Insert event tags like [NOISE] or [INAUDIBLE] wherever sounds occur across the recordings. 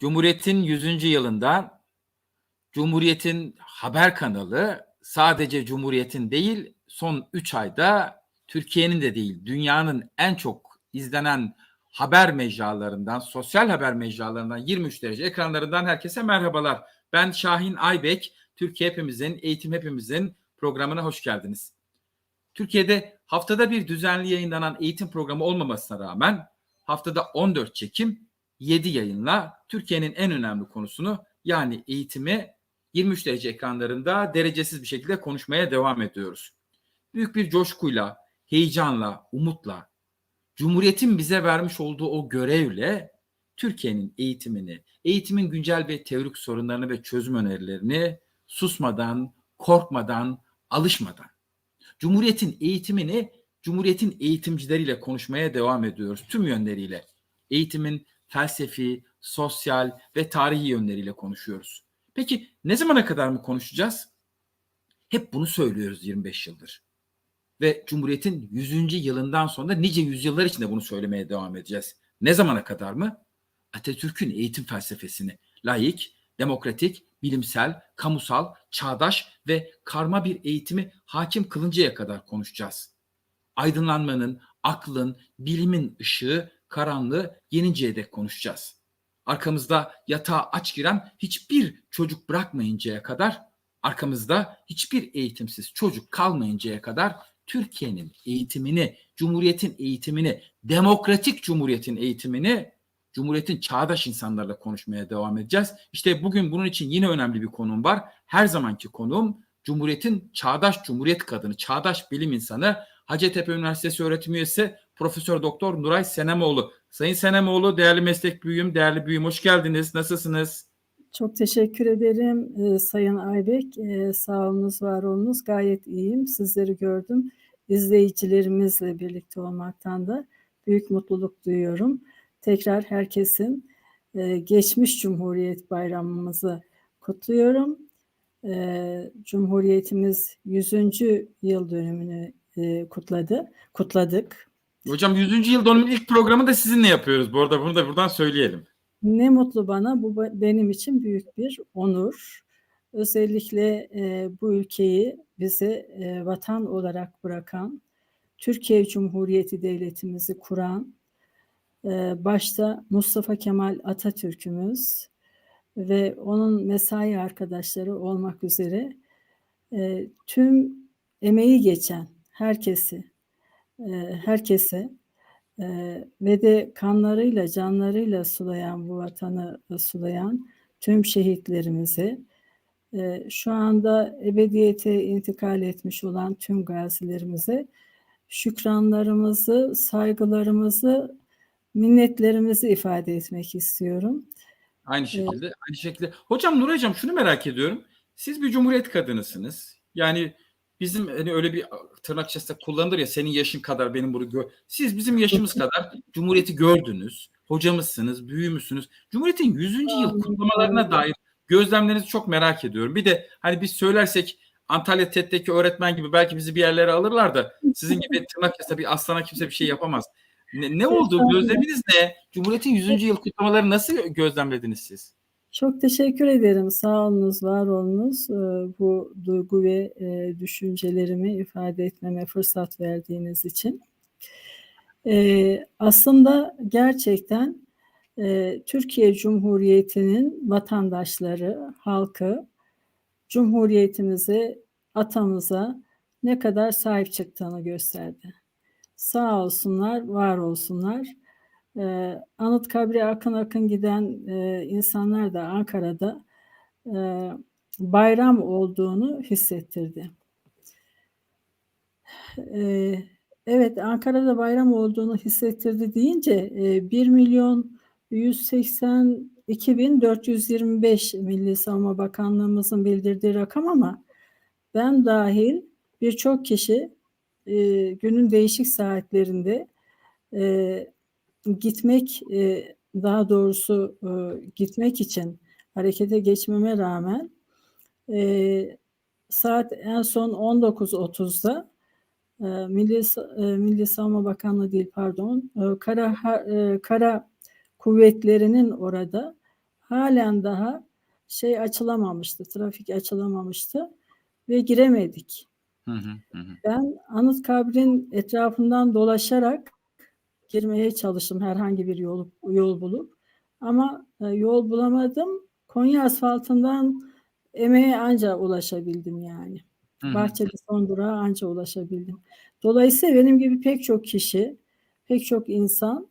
Cumhuriyet'in 100. yılında Cumhuriyet'in haber kanalı sadece Cumhuriyet'in değil son 3 ayda Türkiye'nin de değil dünyanın en çok izlenen haber mecralarından, sosyal haber mecralarından 23 derece ekranlarından herkese merhabalar. Ben Şahin Aybek. Türkiye Hepimizin, Eğitim Hepimizin programına hoş geldiniz. Türkiye'de haftada bir düzenli yayınlanan eğitim programı olmamasına rağmen haftada 14 çekim, 7 yayınla Türkiye'nin en önemli konusunu yani eğitimi 23 derece ekranlarında derecesiz bir şekilde konuşmaya devam ediyoruz. Büyük bir coşkuyla, heyecanla, umutla, Cumhuriyet'in bize vermiş olduğu o görevle Türkiye'nin eğitimini, eğitimin güncel ve teorik sorunlarını ve çözüm önerilerini susmadan, korkmadan, alışmadan, Cumhuriyet'in eğitimini Cumhuriyet'in eğitimcileriyle konuşmaya devam ediyoruz tüm yönleriyle. Eğitimin felsefi, sosyal ve tarihi yönleriyle konuşuyoruz. Peki ne zamana kadar mı konuşacağız? Hep bunu söylüyoruz 25 yıldır. Ve Cumhuriyet'in 100. yılından sonra nice yüzyıllar içinde bunu söylemeye devam edeceğiz. Ne zamana kadar mı? Atatürk'ün eğitim felsefesini layık, demokratik, bilimsel, kamusal, çağdaş ve karma bir eğitimi hakim kılıncaya kadar konuşacağız. Aydınlanmanın, aklın, bilimin ışığı, karanlığı yeninceye dek konuşacağız. Arkamızda yatağa aç giren hiçbir çocuk bırakmayıncaya kadar, arkamızda hiçbir eğitimsiz çocuk kalmayıncaya kadar Türkiye'nin eğitimini, Cumhuriyet'in eğitimini, demokratik Cumhuriyet'in eğitimini Cumhuriyet'in çağdaş insanlarla konuşmaya devam edeceğiz. İşte bugün bunun için yine önemli bir konum var. Her zamanki konuğum Cumhuriyet'in çağdaş Cumhuriyet kadını, çağdaş bilim insanı Hacettepe Üniversitesi öğretim üyesi Profesör Doktor Nuray Senemoğlu. Sayın Senemoğlu değerli meslek büyüğüm, değerli büyüğüm hoş geldiniz. Nasılsınız? Çok teşekkür ederim e, Sayın Aybek. E, sağ olunuz, var olunuz. Gayet iyiyim. Sizleri gördüm. İzleyicilerimizle birlikte olmaktan da büyük mutluluk duyuyorum. Tekrar herkesin e, geçmiş Cumhuriyet Bayramımızı kutluyorum. E, Cumhuriyetimiz 100. yıl dönümünü e, kutladı, kutladık. Hocam 100. yıl dönümü ilk programı da sizinle yapıyoruz. Bu arada bunu da buradan söyleyelim. Ne mutlu bana. Bu benim için büyük bir onur. Özellikle e, bu ülkeyi bize e, vatan olarak bırakan, Türkiye Cumhuriyeti Devletimizi kuran, e, başta Mustafa Kemal Atatürk'ümüz ve onun mesai arkadaşları olmak üzere e, tüm emeği geçen herkesi, herkese ee, ve de kanlarıyla, canlarıyla sulayan bu vatanı sulayan tüm şehitlerimize, şu anda ebediyete intikal etmiş olan tüm gazilerimize şükranlarımızı, saygılarımızı, minnetlerimizi ifade etmek istiyorum. Aynı şekilde, evet. aynı şekilde. Hocam Nur Hocam şunu merak ediyorum. Siz bir cumhuriyet kadınısınız. Yani bizim hani öyle bir tırnak içerisinde kullanılır ya senin yaşın kadar benim bunu gör. Siz bizim yaşımız [LAUGHS] kadar Cumhuriyeti gördünüz. Hocamızsınız, büyüğümüzsünüz. Cumhuriyet'in 100. yıl kutlamalarına dair gözlemlerinizi çok merak ediyorum. Bir de hani biz söylersek Antalya TED'deki öğretmen gibi belki bizi bir yerlere alırlar da sizin gibi [LAUGHS] tırnak içerisinde bir aslana kimse bir şey yapamaz. Ne, ne oldu? Gözleminiz ne? Cumhuriyet'in 100. yıl kutlamaları nasıl gözlemlediniz siz? Çok teşekkür ederim. Sağ olunuz, var olunuz. Bu duygu ve düşüncelerimi ifade etmeme fırsat verdiğiniz için. Aslında gerçekten Türkiye Cumhuriyeti'nin vatandaşları, halkı, Cumhuriyetimize, atamıza ne kadar sahip çıktığını gösterdi. Sağ olsunlar, var olsunlar. Ee, Anıtkabir'e akın akın giden e, insanlar da Ankara'da e, bayram olduğunu hissettirdi. E, evet Ankara'da bayram olduğunu hissettirdi deyince e, 1 milyon 182 bin 425 Milli Savunma Bakanlığımızın bildirdiği rakam ama ben dahil birçok kişi e, günün değişik saatlerinde e, gitmek e, daha doğrusu e, gitmek için harekete geçmeme rağmen e, saat en son 19.30'da Milli Milli Savunma Bakanlığı değil pardon kara kara kuvvetlerinin orada halen daha şey açılamamıştı, trafik açılamamıştı ve giremedik. Hı hı, hı hı. Ben Anıtkabir'in etrafından dolaşarak girmeye çalıştım herhangi bir yol, yol bulup. Ama e, yol bulamadım. Konya asfaltından Emeğe anca ulaşabildim yani. Hı hı. Bahçeli son durağa anca ulaşabildim. Dolayısıyla benim gibi pek çok kişi, pek çok insan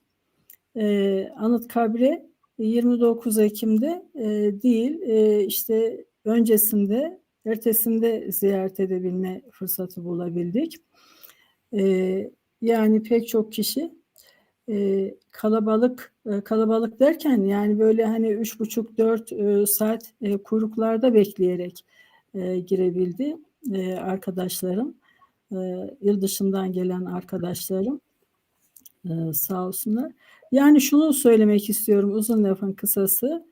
e, Anıtkabir'e 29 Ekim'de e, değil e, işte öncesinde ertesinde ziyaret edebilme fırsatı bulabildik. E, yani pek çok kişi e, kalabalık e, kalabalık derken yani böyle hani üç buçuk dört e, saat e, kuyruklarda bekleyerek e, girebildi e, arkadaşlarım. E, yıl dışından gelen arkadaşlarım e, sağ olsunlar. Yani şunu söylemek istiyorum uzun lafın kısası.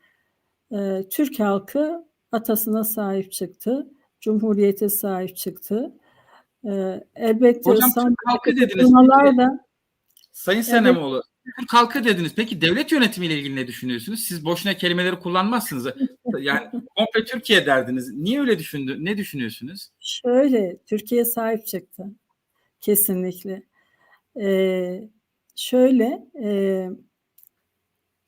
E, Türk halkı atasına sahip çıktı. Cumhuriyete sahip çıktı. E, elbette Hocam Türk halkı dediniz. da Sayın Evet. Senemoğlu, halkı dediniz. Peki devlet yönetimiyle ilgili ne düşünüyorsunuz? Siz boşuna kelimeleri kullanmazsınız. Yani [LAUGHS] komple Türkiye derdiniz. Niye öyle düşündü? Ne düşünüyorsunuz? Şöyle, Türkiye sahip çıktı. Kesinlikle. Ee, şöyle, e,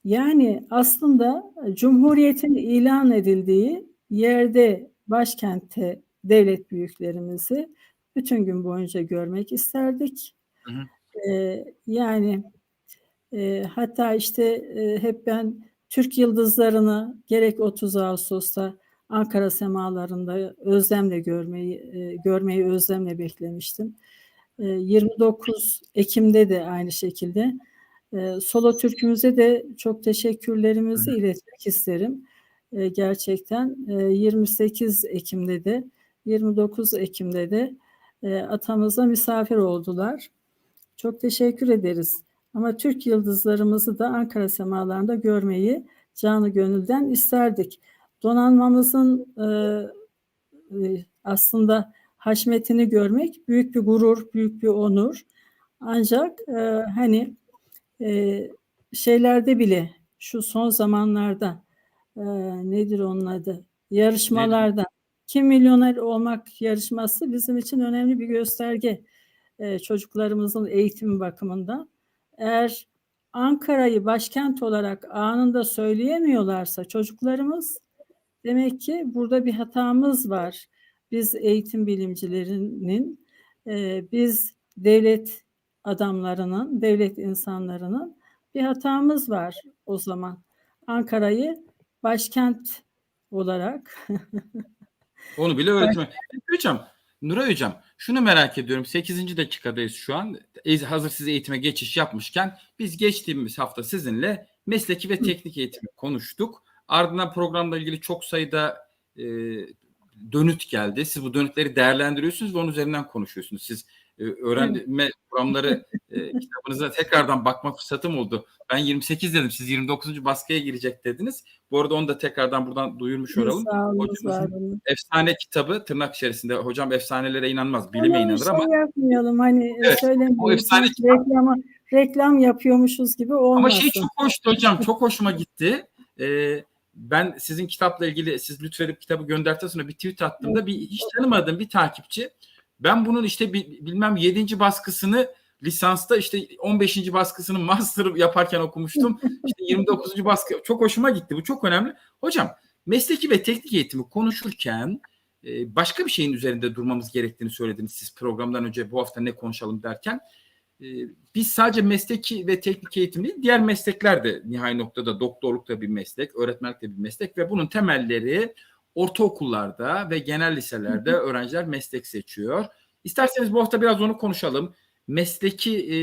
yani aslında Cumhuriyet'in ilan edildiği yerde başkentte devlet büyüklerimizi bütün gün boyunca görmek isterdik. Hı hı. Yani e, hatta işte e, hep ben Türk yıldızlarını gerek 30 Ağustos'ta Ankara semalarında özlemle görmeyi e, görmeyi özlemle beklemiştim. E, 29 Ekim'de de aynı şekilde e, solo türkümüze de çok teşekkürlerimizi iletmek isterim. E, gerçekten e, 28 Ekim'de de 29 Ekim'de de e, atamıza misafir oldular. Çok teşekkür ederiz. Ama Türk yıldızlarımızı da Ankara semalarında görmeyi canı gönülden isterdik. Donanmamızın e, e, aslında haşmetini görmek büyük bir gurur, büyük bir onur. Ancak e, hani e, şeylerde bile şu son zamanlarda e, nedir onun adı? Yarışmalarda kim milyoner olmak yarışması bizim için önemli bir gösterge e, çocuklarımızın eğitim bakımından. Eğer Ankara'yı başkent olarak anında söyleyemiyorlarsa çocuklarımız demek ki burada bir hatamız var. Biz eğitim bilimcilerinin, e, biz devlet adamlarının, devlet insanlarının bir hatamız var o zaman. Ankara'yı başkent olarak Onu bile öğretmen. Hocam, Nuray Hocam şunu merak ediyorum. 8. dakikadayız şu an. Hazır siz eğitime geçiş yapmışken biz geçtiğimiz hafta sizinle mesleki ve teknik eğitimi konuştuk. Ardından programla ilgili çok sayıda e, dönüt geldi. Siz bu dönütleri değerlendiriyorsunuz ve onun üzerinden konuşuyorsunuz. Siz öğrenme programları [LAUGHS] e, kitabınıza tekrardan bakma fırsatım oldu. Ben 28 dedim. Siz 29. baskıya girecek dediniz. Bu arada onu da tekrardan buradan duyurmuş olalım. Hocamızın efsane kitabı tırnak içerisinde hocam efsanelere inanmaz bilime inanır şey ama yapmayalım hani Evet, söylemeyelim. o efsane sanki Reklama, reklam yapıyormuşuz gibi olmasın. ama şey çok hoştu hocam [LAUGHS] çok hoşuma gitti. Ee, ben sizin kitapla ilgili siz lütfedip kitabı gönderdikten sonra bir tweet attığımda bir hiç tanımadığım bir takipçi ben bunun işte bi- bilmem 7. baskısını lisansta işte 15. baskısını master yaparken okumuştum. [LAUGHS] İşte 29. baskı çok hoşuma gitti. Bu çok önemli. Hocam mesleki ve teknik eğitimi konuşurken e, başka bir şeyin üzerinde durmamız gerektiğini söylediniz siz programdan önce bu hafta ne konuşalım derken. E, Biz sadece mesleki ve teknik eğitim değil, diğer meslekler de nihai noktada doktorluk da bir meslek, öğretmenlik de bir meslek ve bunun temelleri ortaokullarda ve genel liselerde öğrenciler meslek seçiyor. İsterseniz bu hafta biraz onu konuşalım. Mesleki e,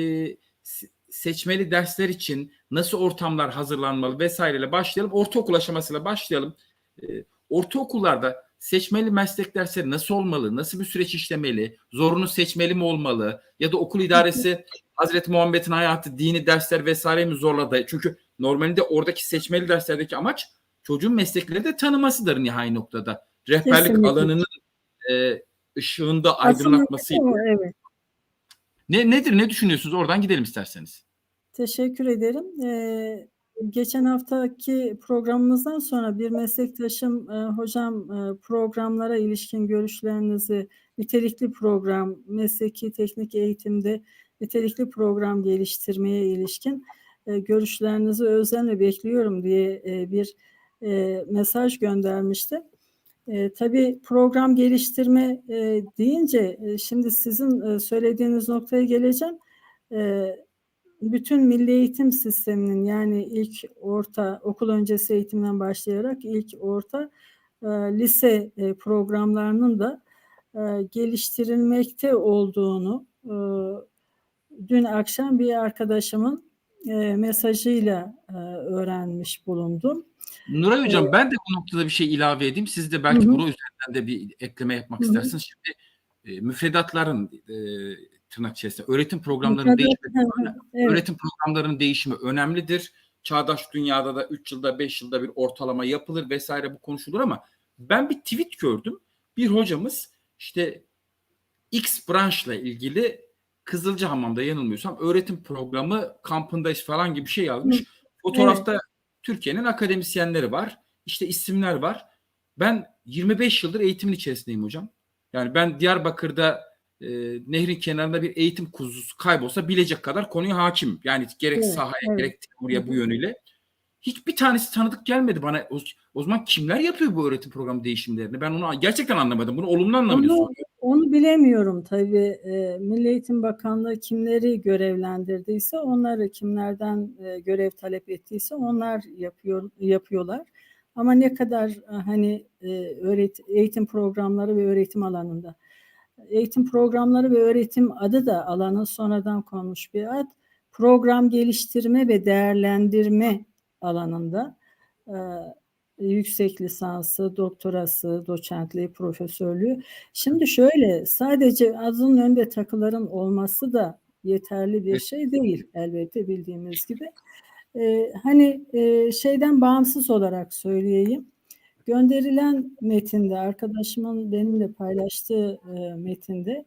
se- seçmeli dersler için nasıl ortamlar hazırlanmalı vesaireyle başlayalım. Ortaokul aşamasıyla başlayalım. E, ortaokullarda seçmeli meslek dersleri nasıl olmalı? Nasıl bir süreç işlemeli? Zorunlu seçmeli mi olmalı? Ya da okul idaresi Hazreti Muhammed'in hayatı, dini dersler vesaire mi zorladı? Çünkü normalde oradaki seçmeli derslerdeki amaç çocuğun meslekleri de tanımasıdır nihai noktada. Rehberlik Kesinlikle. alanının e, ışığında aydınlatması. evet. Ne nedir? Ne düşünüyorsunuz? Oradan gidelim isterseniz. Teşekkür ederim. Ee, geçen haftaki programımızdan sonra bir meslektaşım e, hocam e, programlara ilişkin görüşlerinizi nitelikli program, mesleki teknik eğitimde nitelikli program geliştirmeye ilişkin e, görüşlerinizi özenle bekliyorum diye e, bir e, mesaj göndermişti. E, tabii program geliştirme e, deyince e, şimdi sizin e, söylediğiniz noktaya geleceğim. E, bütün milli eğitim sisteminin yani ilk orta okul öncesi eğitimden başlayarak ilk orta e, lise e, programlarının da e, geliştirilmekte olduğunu e, dün akşam bir arkadaşımın e, mesajıyla e, öğrenmiş bulundum. Nuray Hocam ben de bu noktada bir şey ilave edeyim. Siz de belki bunun üzerinden de bir ekleme yapmak istersiniz. Şimdi e, müfredatların e, tırnak içerisinde öğretim programlarının değişmesi, evet. öğretim programlarının değişimi önemlidir. Çağdaş dünyada da 3 yılda 5 yılda bir ortalama yapılır vesaire bu konuşulur ama ben bir tweet gördüm. Bir hocamız işte X branşla ilgili Kızılcahamam'da yanılmıyorsam öğretim programı kampındayız falan gibi bir şey yazmış. Fotoğrafta Türkiye'nin akademisyenleri var. İşte isimler var. Ben 25 yıldır eğitimin içerisindeyim hocam. Yani ben Diyarbakır'da e, nehrin kenarında bir eğitim kuzusu kaybolsa bilecek kadar konuya hakimim. Yani gerek Evet, sahaya evet. gerek teoriye bu yönüyle. Hiçbir tanesi tanıdık gelmedi bana. O, o zaman kimler yapıyor bu öğretim programı değişimlerini? Ben onu gerçekten anlamadım. Bunu olumlu anlamıyla Onu, onu bilemiyorum tabii. E, Milli Eğitim Bakanlığı kimleri görevlendirdiyse, onları kimlerden e, görev talep ettiyse onlar yapıyor yapıyorlar. Ama ne kadar e, hani e, öğret eğitim programları ve öğretim alanında eğitim programları ve öğretim adı da alanın sonradan konmuş bir ad. Program geliştirme ve değerlendirme alanında e, yüksek lisansı, doktorası, doçentliği, profesörlüğü. Şimdi şöyle sadece adının önünde takıların olması da yeterli bir şey değil elbette bildiğimiz gibi. E, hani e, şeyden bağımsız olarak söyleyeyim. Gönderilen metinde, arkadaşımın benimle paylaştığı e, metinde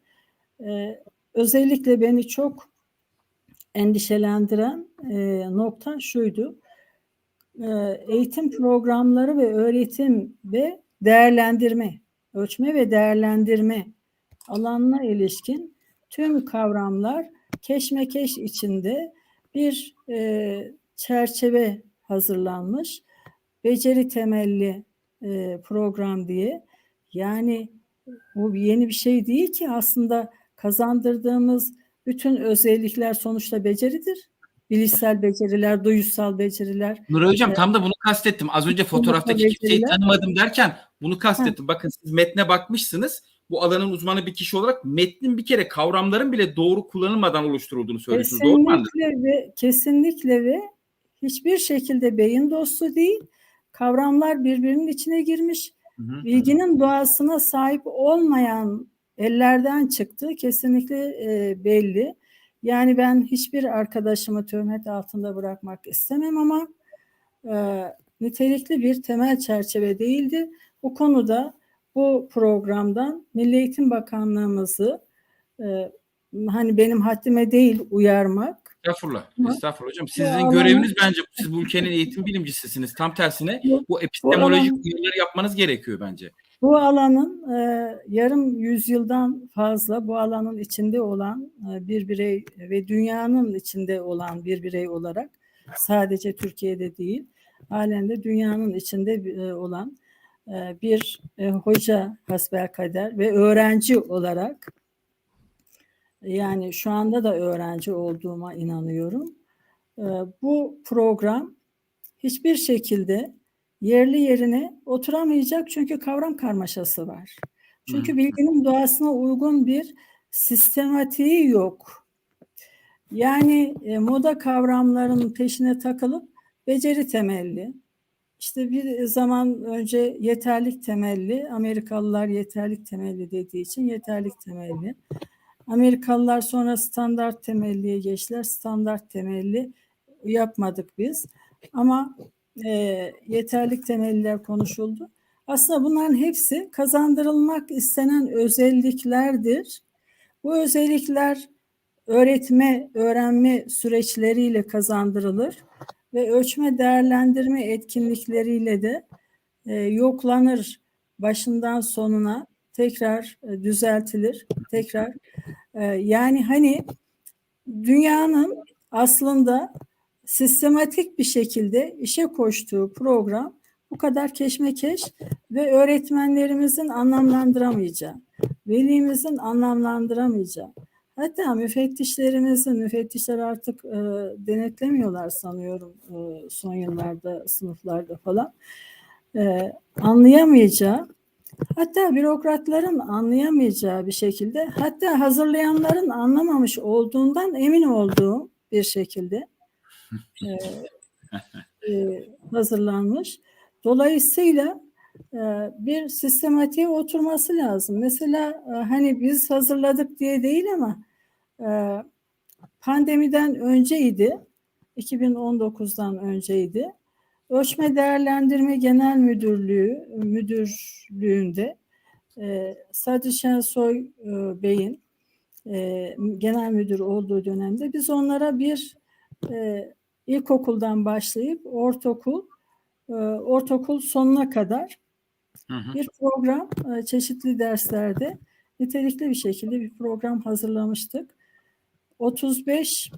e, özellikle beni çok endişelendiren e, nokta şuydu. E, eğitim programları ve öğretim ve değerlendirme, ölçme ve değerlendirme alanına ilişkin tüm kavramlar keşmekeş içinde bir e, çerçeve hazırlanmış. Beceri temelli e, program diye. Yani bu yeni bir şey değil ki aslında kazandırdığımız bütün özellikler sonuçta beceridir. Bilişsel beceriler, duyusal beceriler. Nuray Hocam Evet. tam da bunu kastettim. Az önce fotoğraftaki beceriler. kimseyi tanımadım derken bunu kastettim. Bakın siz metne bakmışsınız. Bu alanın uzmanı bir kişi olarak metnin bir kere kavramların bile doğru kullanılmadan oluşturulduğunu söylüyorsunuz. Doğru mu? Kesinlikle ve kesinlikle ve hiçbir şekilde beyin dostu değil. Kavramlar birbirinin içine girmiş. Hı hı. Bilginin doğasına sahip olmayan ellerden çıktı. Kesinlikle e, belli. Yani ben hiçbir arkadaşımı töhmet altında bırakmak istemem ama e, nitelikli bir temel çerçeve değildi. Bu konuda bu programdan Milli Eğitim Bakanlığımızı e, hani benim haddime değil uyarmak. Estağfurullah. Hı. Estağfurullah hocam. Sizin alanı- göreviniz bence siz bu ülkenin eğitim bilimcisisiniz. Tam tersine Bu- epistemolojik uyarıları yapmanız gerekiyor bence. Bu alanın e, yarım yüzyıldan fazla bu alanın içinde olan e, bir birey ve dünyanın içinde olan bir birey olarak sadece Türkiye'de değil halen de dünyanın içinde e, olan e, bir e, hoca hasbelkader ve öğrenci olarak yani şu anda da öğrenci olduğuma inanıyorum. E, bu program hiçbir şekilde yerli yerine oturamayacak çünkü kavram karmaşası var. Çünkü bilginin doğasına uygun bir sistematiği yok. Yani e, moda kavramlarının peşine takılıp beceri temelli, işte bir zaman önce yeterlik temelli, Amerikalılar yeterlik temelli dediği için yeterlik temelli. Amerikalılar sonra standart temelliye geçtiler. Standart temelli yapmadık biz. Ama e, yeterlik temelliler konuşuldu. Aslında bunların hepsi kazandırılmak istenen özelliklerdir. Bu özellikler öğretme, öğrenme süreçleriyle kazandırılır. ve ölçme değerlendirme etkinlikleriyle de e, yoklanır başından sonuna tekrar e, düzeltilir tekrar e, yani hani dünyanın aslında sistematik bir şekilde işe koştuğu program bu kadar keşmekeş ve öğretmenlerimizin anlamlandıramayacağı, velimizin anlamlandıramayacağı, hatta müfettişlerimizin, müfettişler artık e, denetlemiyorlar sanıyorum e, son yıllarda sınıflarda falan, e, anlayamayacağı, hatta bürokratların anlayamayacağı bir şekilde, hatta hazırlayanların anlamamış olduğundan emin olduğum bir şekilde e, [LAUGHS] e, hazırlanmış. Dolayısıyla e, bir sistematiğe oturması lazım. Mesela e, hani biz hazırladık diye değil ama e, pandemiden önceydi, 2019'dan önceydi. Ölçme Değerlendirme Genel Müdürlüğü müdürlüğünde e, Sadri Şensoy e, Bey'in e, genel müdür olduğu dönemde biz onlara bir e, ilkokuldan başlayıp ortaokul e, ortaokul sonuna kadar Hı hı. bir program e, çeşitli derslerde nitelikli bir şekilde bir program hazırlamıştık. 35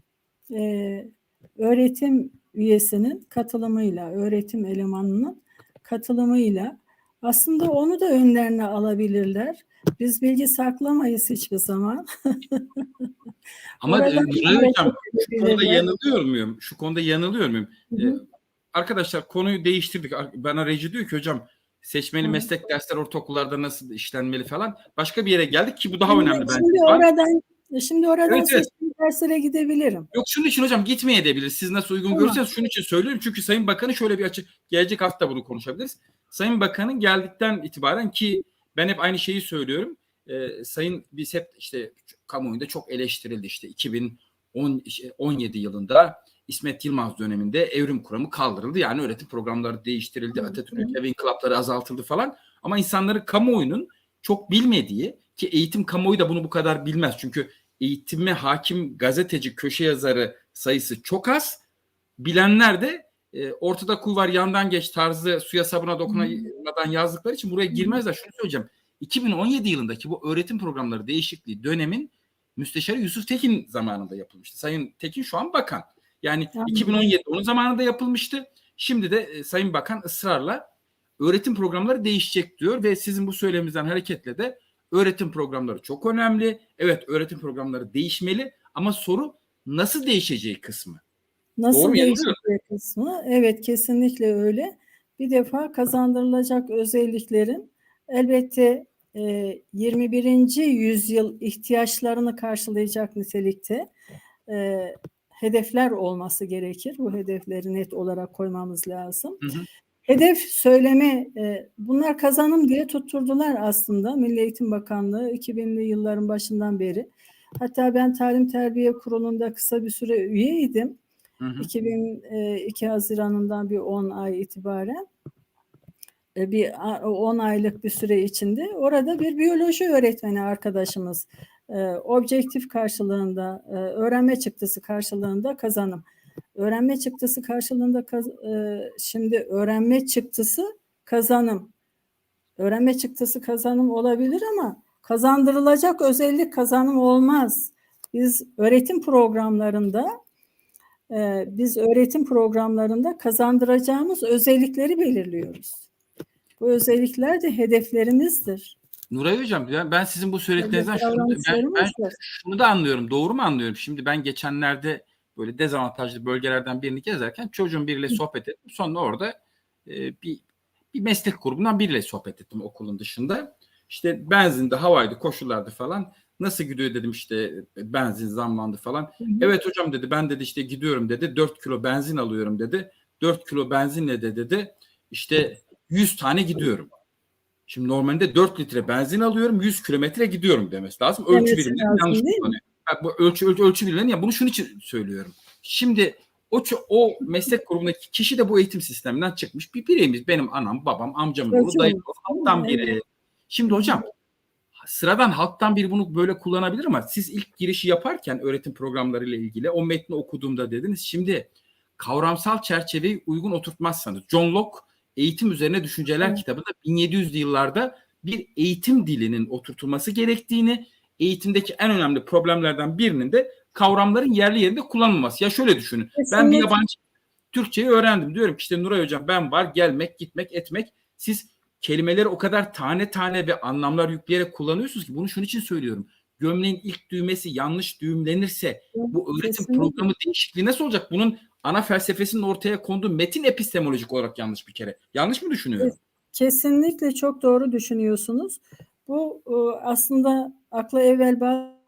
e, öğretim üyesinin katılımıyla, öğretim elemanının katılımıyla aslında onu da önlerine alabilirler. Biz bilgi saklamayız hiçbir zaman. [LAUGHS] Ama Oradan e, Hocam şu konuda yanılıyor muyum? Şu konuda yanılıyor muyum? E, hı. arkadaşlar konuyu değiştirdik. Bana Reci diyor ki hocam seçmeli Hı. meslek dersler ortaokullarda nasıl işlenmeli falan. Başka bir yere geldik ki bu daha Şimdi- önemli bence. Şimdi şu oradan şimdi oradan Evet, evet. seçtiğim derslere gidebilirim. Yok şunun için hocam gitmeye edebilir. Siz nasıl uygun Tamam. görürseniz şunun için söylüyorum. Çünkü Sayın Bakanı şöyle bir açık gelecek hafta bunu konuşabiliriz. Sayın Bakan'ın geldikten itibaren ki ben hep aynı şeyi söylüyorum. Ee, Sayın biz hep işte kamuoyunda çok eleştirildi işte 2017 yılında İsmet Yılmaz döneminde evrim kuramı kaldırıldı. Yani öğretim programları değiştirildi. Atatürk ev inkılapları azaltıldı falan. Ama insanların kamuoyunun çok bilmediği ki eğitim kamuoyu da bunu bu kadar bilmez. Çünkü eğitime hakim gazeteci, köşe yazarı sayısı çok az. Bilenler de e, ortada kuy var yandan geç tarzı suya sabuna dokunmadan yazdıkları için buraya girmezler. Şunu söyleyeceğim. 2017 yılındaki bu öğretim programları değişikliği dönemin müsteşarı Yusuf Tekin zamanında yapılmıştı. Sayın Tekin şu an bakan. Yani Tamam. 2017 onun zamanında yapılmıştı. Şimdi de e, Sayın Bakan ısrarla öğretim programları değişecek diyor ve sizin bu söyleminizden hareketle de öğretim programları çok önemli. Evet öğretim programları değişmeli ama soru nasıl değişeceği kısmı. Doğru Nasıl yanılıyor değişikliği kısmı? Evet kesinlikle öyle. Bir defa kazandırılacak özelliklerin elbette e, 21. yüzyıl ihtiyaçlarını karşılayacak nitelikte e, hedefler olması gerekir. Bu hedefleri net olarak koymamız lazım. Hı hı. Hedef söyleme, e, bunlar kazanım diye tutturdular aslında Milli Eğitim Bakanlığı 2000'li yılların başından beri. Hatta ben Talim Terbiye Kurulu'nda kısa bir süre üyeydim. Hı hı. 2002 Haziran'ından bir 10 ay itibaren e, bir a- 10 aylık bir süre içinde orada bir biyoloji öğretmeni arkadaşımız e, objektif karşılığında e, öğrenme çıktısı karşılığında kazanım. Öğrenme çıktısı karşılığında e, şimdi öğrenme çıktısı kazanım. Öğrenme çıktısı kazanım olabilir ama kazandırılacak özellik kazanım olmaz. Biz öğretim programlarında e, biz öğretim programlarında kazandıracağımız özellikleri belirliyoruz. Bu özellikler de hedeflerimizdir. Nuray Hocam ben, ben sizin bu söylediklerinizden şunu, ben, ben şunu da anlıyorum. Doğru mu anlıyorum? Şimdi ben geçenlerde böyle dezavantajlı bölgelerden birini gezerken çocuğun biriyle sohbet ettim. Sonra orada e, bir bir meslek grubundan biriyle sohbet ettim okulun dışında. İşte benzinde, havaydı, koşullardı falan. Nasıl gidiyor dedim işte benzin zamlandı falan. Hı hı. Evet hocam dedi ben dedi işte gidiyorum dedi 4 kilo benzin alıyorum dedi. 4 kilo benzinle de dedi işte 100 tane gidiyorum. Şimdi normalde 4 litre benzin alıyorum 100 kilometre gidiyorum demesi lazım. Ölçü birimleri lazım, yanlış kullanıyor. Bu ölçü, ölçü, ölçü birimleri ya bunu şunun için söylüyorum. Şimdi o, o meslek grubundaki kişi de bu eğitim sisteminden çıkmış. Bir bireyimiz benim anam, babam, amcamın oğlu, dayım, halktan biri. Şimdi hocam sıradan halktan biri bunu böyle kullanabilir ama siz ilk girişi yaparken öğretim programları ile ilgili o metni okuduğumda dediniz. Şimdi kavramsal çerçeveyi uygun oturtmazsanız John Locke Eğitim Üzerine Düşünceler Evet. kitabında 1700'lü yıllarda bir eğitim dilinin oturtulması gerektiğini, eğitimdeki en önemli problemlerden birinin de kavramların yerli yerinde kullanılması. Ya şöyle düşünün. Ben bir Kesinlikle. yabancı Türkçeyi öğrendim. Diyorum ki işte Nuray Hocam ben var gelmek, gitmek, etmek. Siz kelimeleri o kadar tane tane ve anlamlar yükleyerek kullanıyorsunuz ki bunu şunun için söylüyorum. Gömleğin ilk düğmesi yanlış düğümlenirse bu öğretim Kesinlikle. programı değişikliği nasıl olacak? Bunun ana felsefesinin ortaya konduğu metin epistemolojik olarak yanlış bir kere. Yanlış mı düşünüyorum? Kesinlikle çok doğru düşünüyorsunuz. Bu e, aslında akla evvel bazı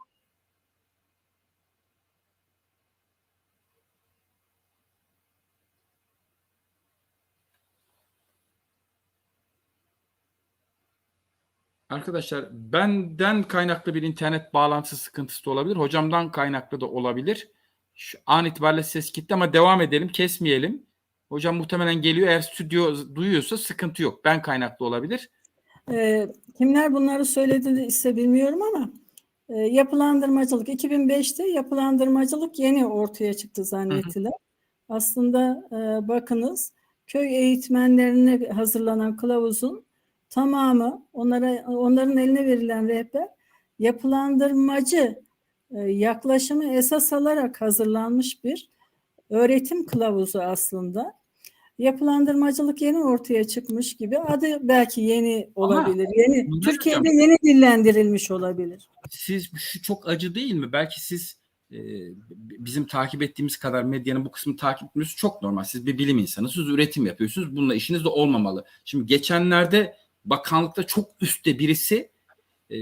Arkadaşlar benden kaynaklı bir internet bağlantısı sıkıntısı da olabilir. Hocamdan kaynaklı da olabilir. Şu an itibariyle ses gitti ama devam edelim. Kesmeyelim. Hocam muhtemelen geliyor. Eğer stüdyo duyuyorsa sıkıntı yok. Ben kaynaklı olabilir. E, kimler bunları söyledi ise bilmiyorum ama e, yapılandırmacılık 2005'te yapılandırmacılık yeni ortaya çıktı zannettiler. Aslında e, bakınız köy eğitmenlerine hazırlanan kılavuzun tamamı onlara onların eline verilen rehber yapılandırmacı e, yaklaşımı esas alarak hazırlanmış bir öğretim kılavuzu aslında. Yapılandırmacılık yeni ortaya çıkmış gibi adı belki yeni olabilir. Yeni Bunlar Türkiye'de hocam- yeni dillendirilmiş olabilir. Siz şu çok acı değil mi? Belki siz e, bizim takip ettiğimiz kadar medyanın bu kısmını takip etmeniz çok normal. Siz bir bilim insanısınız, üretim yapıyorsunuz. Bununla işiniz de olmamalı. Şimdi geçenlerde bakanlıkta çok üstte birisi e,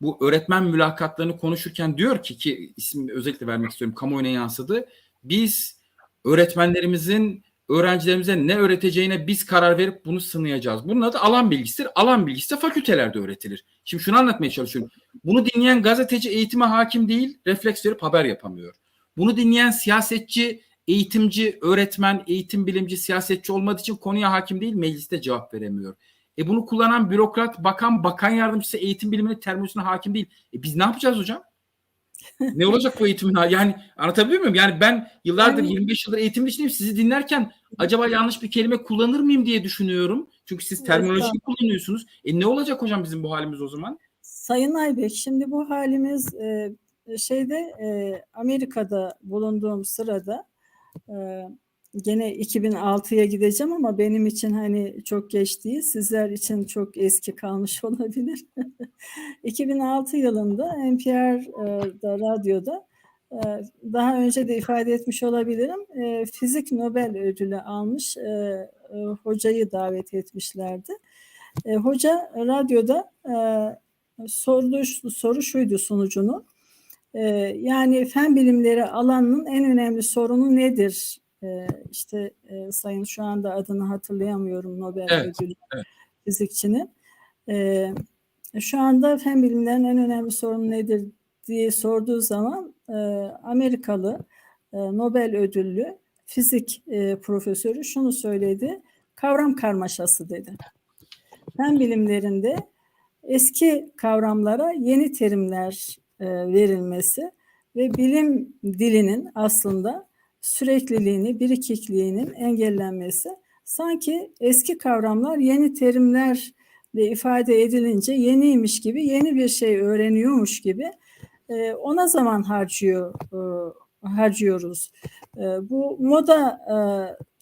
bu öğretmen mülakatlarını konuşurken diyor ki ki isim özellikle vermek istiyorum kamuoyuna yansıdı. Biz öğretmenlerimizin öğrencilerimize ne öğreteceğine biz karar verip bunu sınayacağız. Bunun adı alan bilgisidir. Alan bilgisi de fakültelerde öğretilir. Şimdi şunu anlatmaya çalışıyorum. Bunu dinleyen gazeteci eğitime hakim değil, refleks verip haber yapamıyor. Bunu dinleyen siyasetçi, eğitimci, öğretmen, eğitim bilimci, siyasetçi olmadığı için konuya hakim değil, mecliste cevap veremiyor. E bunu kullanan bürokrat, bakan, bakan yardımcısı eğitim biliminin terminolojisine hakim değil. E biz ne yapacağız hocam? Ne olacak bu eğitimin hali? Yani anlatabiliyor muyum? Yani ben yıllardır Yani- 25 yıldır eğitimin içindeyim. Sizi dinlerken acaba yanlış bir kelime kullanır mıyım diye düşünüyorum. Çünkü siz terminolojiyi kullanıyorsunuz. E ne olacak hocam bizim bu halimiz o zaman? Sayın Aybek, şimdi bu halimiz e, şeyde e, Amerika'da bulunduğum sırada e, gene 2006'ya gideceğim ama benim için hani çok geç değil, sizler için çok eski kalmış [LAUGHS] olabilir. 2006 yılında NPR'da radyoda e, daha önce de ifade etmiş olabilirim. e, Fizik Nobel ödülü almış e, e, hocayı davet etmişlerdi. E, Hoca radyoda e, sorduğu soru şuydu sunucunun. E, yani fen bilimleri alanının en önemli sorunu nedir? E, işte e, sayın şu anda adını hatırlayamıyorum Nobel Evet, ödülü evet. fizikçinin. E, şu anda fen bilimlerinin en önemli sorunu nedir diye sorduğu zaman e, Amerikalı e, Nobel ödüllü fizik e, profesörü şunu söyledi. Kavram karmaşası dedi. Fen bilimlerinde eski kavramlara yeni terimler e, verilmesi ve bilim dilinin aslında sürekliliğini, birikikliğinin engellenmesi sanki eski kavramlar yeni terimlerle ifade edilince yeniymiş gibi, yeni bir şey öğreniyormuş gibi e, ona zaman harcıyor e, harcıyoruz. E, bu moda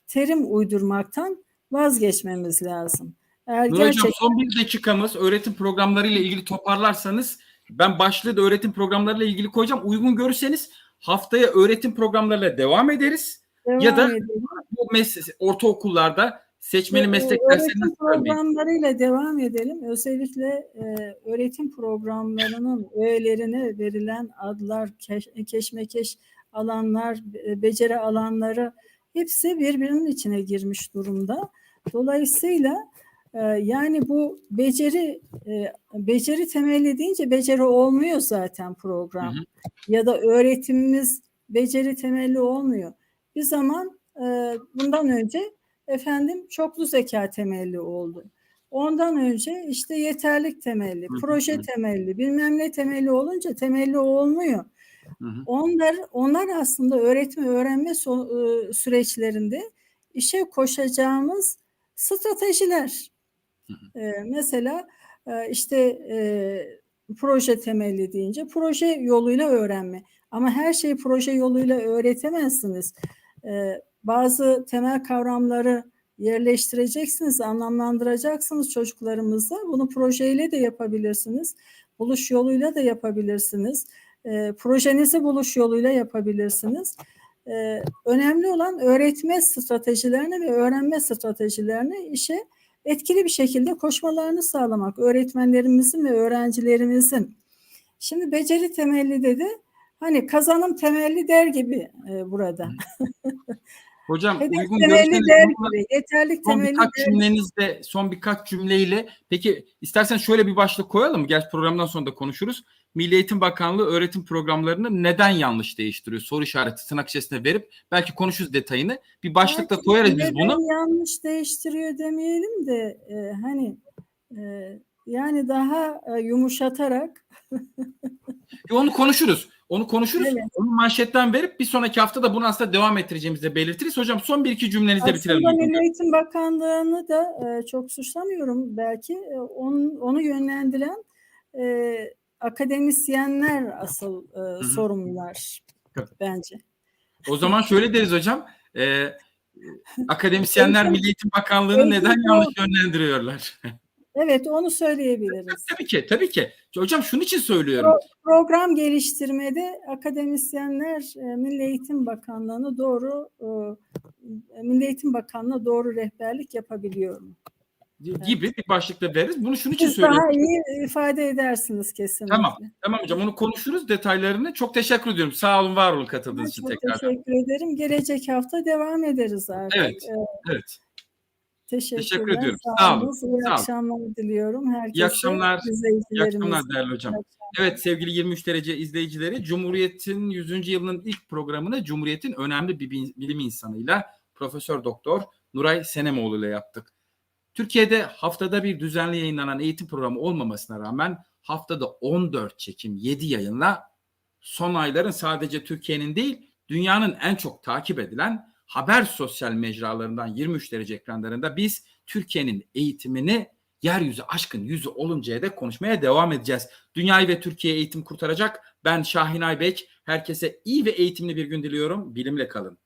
terim uydurmaktan vazgeçmemiz lazım. Eğer Nur gerçek Hocam son bir dakikamız öğretim programları ile ilgili toparlarsanız ben başlığı da öğretim programlarıyla ilgili koyacağım. Uygun görürseniz haftaya öğretim programlarıyla devam ederiz. devam ya da- edelim. Bu mes- ortaokullarda seçmeli Ve, meslek e, dersleri öğretim nasıl vermeyi? programlarıyla devam edelim. Özellikle e, öğretim programlarının öğelerine verilen adlar, keş, keşmekeş alanlar, beceri alanları hepsi birbirinin içine girmiş durumda. Dolayısıyla yani bu beceri e, beceri temelli deyince beceri olmuyor zaten program. Hı hı. Ya da öğretimimiz beceri temelli olmuyor. Bir zaman e, bundan önce efendim çoklu zeka temelli oldu. Ondan önce işte yeterlik temelli, Hı hı proje temelli, bilmem ne temelli olunca temelli olmuyor. Hı hı. Onlar onlar aslında öğretme öğrenme so- e, süreçlerinde işe koşacağımız stratejiler. E, mesela e, işte e, proje temelli deyince proje yoluyla öğrenme. Ama her şeyi proje yoluyla öğretemezsiniz. E, bazı temel kavramları yerleştireceksiniz, anlamlandıracaksınız çocuklarımıza. Bunu projeyle de yapabilirsiniz. Buluş yoluyla da yapabilirsiniz. E, projenizi buluş yoluyla yapabilirsiniz. E, önemli olan öğretme stratejilerini ve öğrenme stratejilerini işe etkili bir şekilde koşmalarını sağlamak. Öğretmenlerimizin ve öğrencilerimizin. Şimdi beceri temelli dedi. Hani kazanım temelli der gibi e, burada. [LAUGHS] Hocam Hedef uygun. Yeterlik Son birkaç der cümlenizde, son birkaç cümleyle peki istersen şöyle bir başlık koyalım. Gerçi programdan sonra da konuşuruz. Milli Eğitim Bakanlığı öğretim programlarını neden yanlış değiştiriyor? Soru işareti tırnak içerisinde verip belki konuşuruz detayını. Bir başlıkta Belki koyarız biz bunu. yanlış değiştiriyor demeyelim de e, hani e, yani daha e, yumuşatarak Onu konuşuruz. Onu konuşuruz. Evet. Onu manşetten verip bir sonraki hafta da bunu aslında devam ettireceğimizi de belirtiriz. Hocam son bir iki cümlenizle bitirelim. aslında Milli Eğitim Bakanlığı'nı da e, çok suçlamıyorum belki E, onun, onu yönlendiren e, akademisyenler asıl e, sorumlular Tabii. bence. O zaman şöyle deriz hocam. E, [LAUGHS] akademisyenler Milli Eğitim Bakanlığı'nı neden yanlış yönlendiriyorlar? [LAUGHS] Evet onu söyleyebiliriz. tabii ki, tabii ki. Hocam şunun için söylüyorum. Program geliştirmede akademisyenler e, Milli Eğitim Bakanlığı'nı doğru e, Milli Eğitim Bakanlığı'na doğru rehberlik yapabiliyor mu? gibi bir başlıkla veririz. Bunu şunun için Siz söylüyorum. daha iyi ifade edersiniz kesinlikle. Tamam. Tamam hocam onu konuşuruz detaylarını. Çok teşekkür ediyorum. Sağ olun var olun katıldığınız için çok tekrar. teşekkür ederim. Gelecek hafta devam ederiz artık. Evet. Ee, Evet. Teşekkürler. Teşekkür ediyorum. Sağ, Sağ olun. olun. İyi Sağ olun. akşamlar diliyorum herkese. İyi akşamlar. İyi akşamlar değerli hocam. Evet sevgili 23 derece izleyicileri Cumhuriyet'in 100. yılının ilk programını Cumhuriyet'in önemli bir bilim insanıyla Profesör Doktor Nuray Senemoğlu ile yaptık. Türkiye'de haftada bir düzenli yayınlanan eğitim programı olmamasına rağmen haftada 14 çekim 7 yayınla son ayların sadece Türkiye'nin değil dünyanın en çok takip edilen haber sosyal mecralarından 23 derece ekranlarında biz Türkiye'nin eğitimini yeryüzü aşkın yüzü oluncaya dek konuşmaya devam edeceğiz. Dünyayı ve Türkiye eğitim kurtaracak. Ben Şahin Aybek. Herkese iyi ve eğitimli bir gün diliyorum. Bilimle kalın.